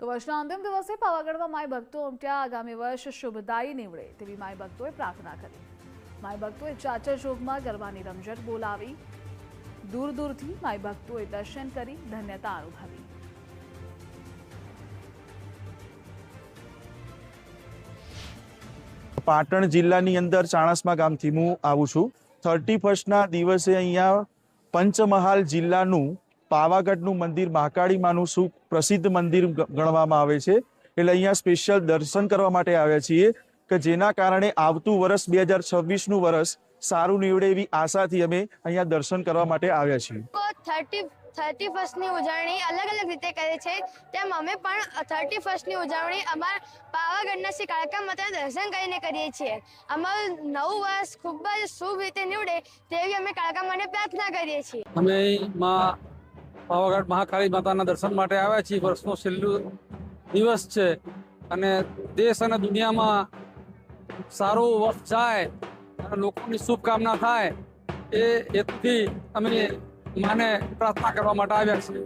તો વર્ષના અંતિમ દિવસે પાવાગઢમાં માય ભક્તો ઉમટ્યા. આગામી વર્ષ શુભદાયી નીવડે તેવી માય ભક્તોએ પ્રાર્થના કરી. માય ભક્તોએ ચાચર જોગમાં ગરબાની રમઝટ બોલાવી. દૂર દૂરથી માય ભક્તોએ દર્શન કરી ધન્યતા અનુભવી. પાટણ જિલ્લાની અંદર ચાણસમા ગામથી હું આવું છું. થર્ટી ફર્સ્ટના દિવસે અહીંયા પંચમહાલ જિલ્લાનું પાવાગઢનું મંદિર મહાકાળી માનું શું પ્રસિદ્ધ મંદિર ગણવામાં આવે છે. એટલે અહીંયા સ્પેશિયલ દર્શન કરવા માટે આવ્યા છીએ કે જેના કારણે આવતું વર્ષ બે હજાર છવ્વીસનું વર્ષ સારું નીવડે એવી આશાથી અમે અહીંયા દર્શન કરવા માટે આવ્યા છીએ. થર્ટી થર્ટી ફર્સ્ટની ઉજવણી અલગ અલગ રીતે કરે છે. તેમ અમે પણ થર્ટી ફર્સ્ટની ઉજવણી અમારા પાવાગઢના શ્રી કાળકા માતાના દર્શન કરીને કરીએ છીએ. અમારું નવું વર્ષ ખૂબ જ શુભ રીતે નીવડે તેવી અમે કાળકા માને પ્રાર્થના કરીએ છીએ. અમે માં પાવાગઢ મહાકાળી માતાના દર્શન માટે આવ્યા છીએ. વર્ષનો છેલ્લું દિવસ છે અને દેશ અને દુનિયામાં સારું વર્ષ જાય અને લોકોની શુભકામના થાય એ હેતુથી અમે માને પ્રાર્થના કરવા માટે આવ્યા છીએ.